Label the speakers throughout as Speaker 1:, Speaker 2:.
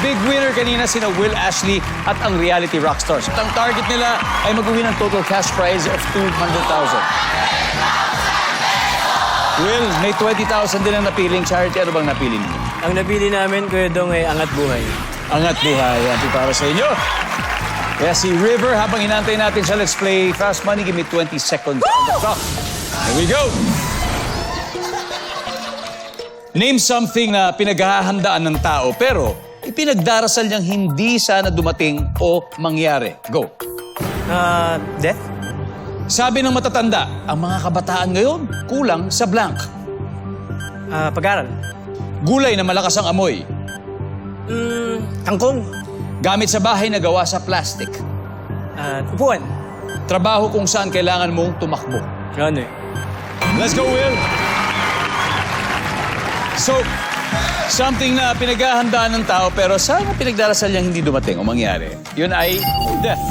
Speaker 1: big winner kanina sina Will Ashley at ang reality rockstars. At ang target nila ay mag-uwi ng total cash prize of 200,000. Will, may 20,000 din ang napiling charity. Ano bang napili niyo?
Speaker 2: Ang napili namin, Kuya Dong, ay Angat Buhay.
Speaker 1: Angat buhay. Yan para sa inyo. Kaya si River, habang inantay natin siya, let's play Fast Money. Give me 20 seconds on the clock. Here we go. Name something na pinaghahandaan ng tao pero ipinagdarasal niyang hindi sana dumating o mangyari. Go.
Speaker 2: Ah, death?
Speaker 1: Sabi ng matatanda, ang mga kabataan ngayon kulang sa blank.
Speaker 2: Ah, pag-aral?
Speaker 1: Gulay na malakas ang amoy.
Speaker 2: Mm, kangkong?
Speaker 1: Gamit sa bahay na gawa sa plastic.
Speaker 2: Ah, upuan?
Speaker 1: Trabaho kung saan kailangan mong tumakbo.
Speaker 2: Ano eh?
Speaker 1: Let's go, Will. So, something na pinaghahandaan ng tao pero sana pinagdarasal niyang hindi dumating o mangyari. Yun ay death.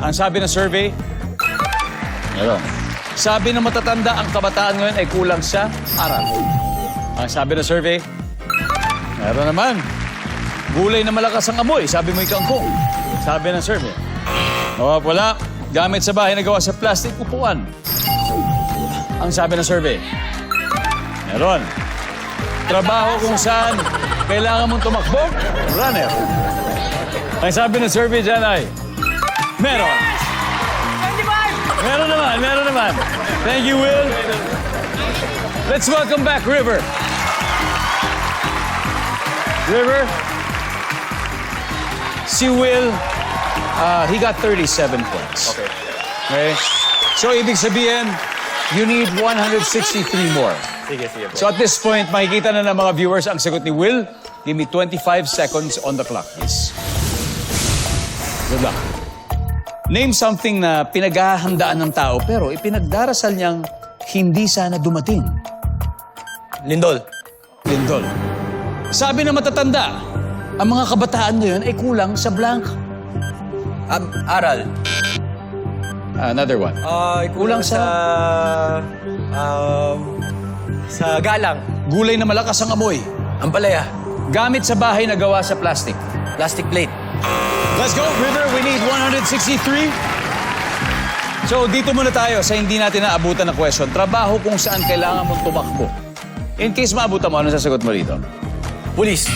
Speaker 1: Ang sabi ng survey, meron. Sabi ng matatanda, ang kabataan ngayon ay kulang sa aral. Ang sabi ng survey, meron naman. Gulay na malakas ang amoy, sabi mo ikaw kung. Sabi ng survey. O, wala. Gamit sa bahay na gawa sa plastic, upuan. Ang sabi ng survey, meron. Trabaho kung saan kailangan mong tumakbo, runner. Ang sabi ng survey dyan ay, meron. Meron naman, meron naman. Thank you, Will. Let's welcome back River. River, si Will, uh, he got 37 points.
Speaker 2: Okay.
Speaker 1: Okay? So, ibig sabihin, you need 163 more.
Speaker 2: Sige, sige.
Speaker 1: So at this point, makikita na ng mga viewers ang sagot ni Will. Give me 25 seconds on the clock, please. Good luck. Name something na pinaghahandaan ng tao pero ipinagdarasal niyang hindi sana dumating.
Speaker 2: Lindol?
Speaker 1: Lindol. Sabi ng matatanda, ang mga kabataan ngayon ay kulang sa blank.
Speaker 2: Um, aral?
Speaker 1: Another one.
Speaker 2: Ah,
Speaker 1: Kulang sa-
Speaker 2: Um, sa galang?
Speaker 1: Gulay na malakas ang amoy.
Speaker 2: Ampalaya?
Speaker 1: Gamit sa bahay na gawa sa plastic.
Speaker 2: Plastic plate?
Speaker 1: Let's go, River. We need 163. So, dito muna tayo sa hindi natin naabutan na question. Trabaho kung saan kailangan mong tumakbo. In case maabutan mo, ano sasagot mo rito?
Speaker 2: Pulis?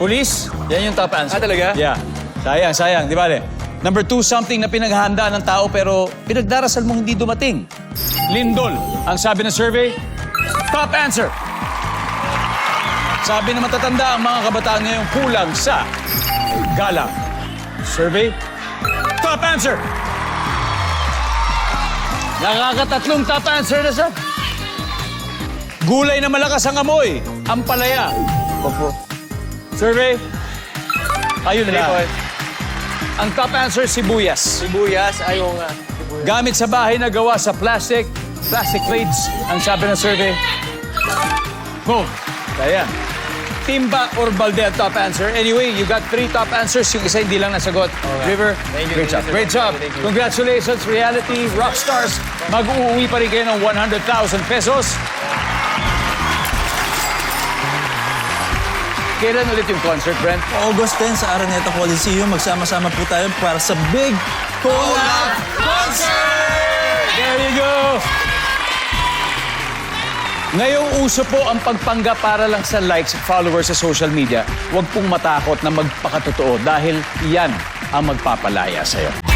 Speaker 1: Police? Yan yung top answer.
Speaker 2: Ah, talaga?
Speaker 1: Yeah. Sayang, sayang. Di ba, Le? Number two, something na pinaghahandaan ng tao pero pinagdarasal mong hindi dumating. Lindol. Ang sabi ng survey, top answer. Sabi ng matatanda, ang mga kabataan ngayon kulang sa galang. Survey, top answer. Nakakatatlong top answer na siya. Gulay na malakas ang amoy. Ang palaya.
Speaker 2: Opo.
Speaker 1: Survey, ayun na.
Speaker 2: point.
Speaker 1: Ang top answer, sibuyas.
Speaker 2: Sibuyas? Ayaw nga. Sibuyas.
Speaker 1: Gamit sa bahay na gawa sa plastic, plastic plates, ang sabi ng survey. Boom. Kaya. Timba or balde ang top answer. Anyway, you got three top answers. Yung isa hindi lang nasagot. River,
Speaker 2: Thank you,
Speaker 1: great job. Great job.
Speaker 2: Thank you.
Speaker 1: Congratulations, reality rockstars. Mag-uuwi pa rin kayo ng 100,000 pesos. Kailan ulit yung concert, Brent?
Speaker 3: August 10 sa Araneta Coliseum, magsama-sama po tayo para sa Big Collab
Speaker 1: There Ngayong uso po ang pagpanggap para lang sa likes at followers sa social media, huwag pong matakot na magpakatotoo dahil yan ang magpapalaya sa'yo.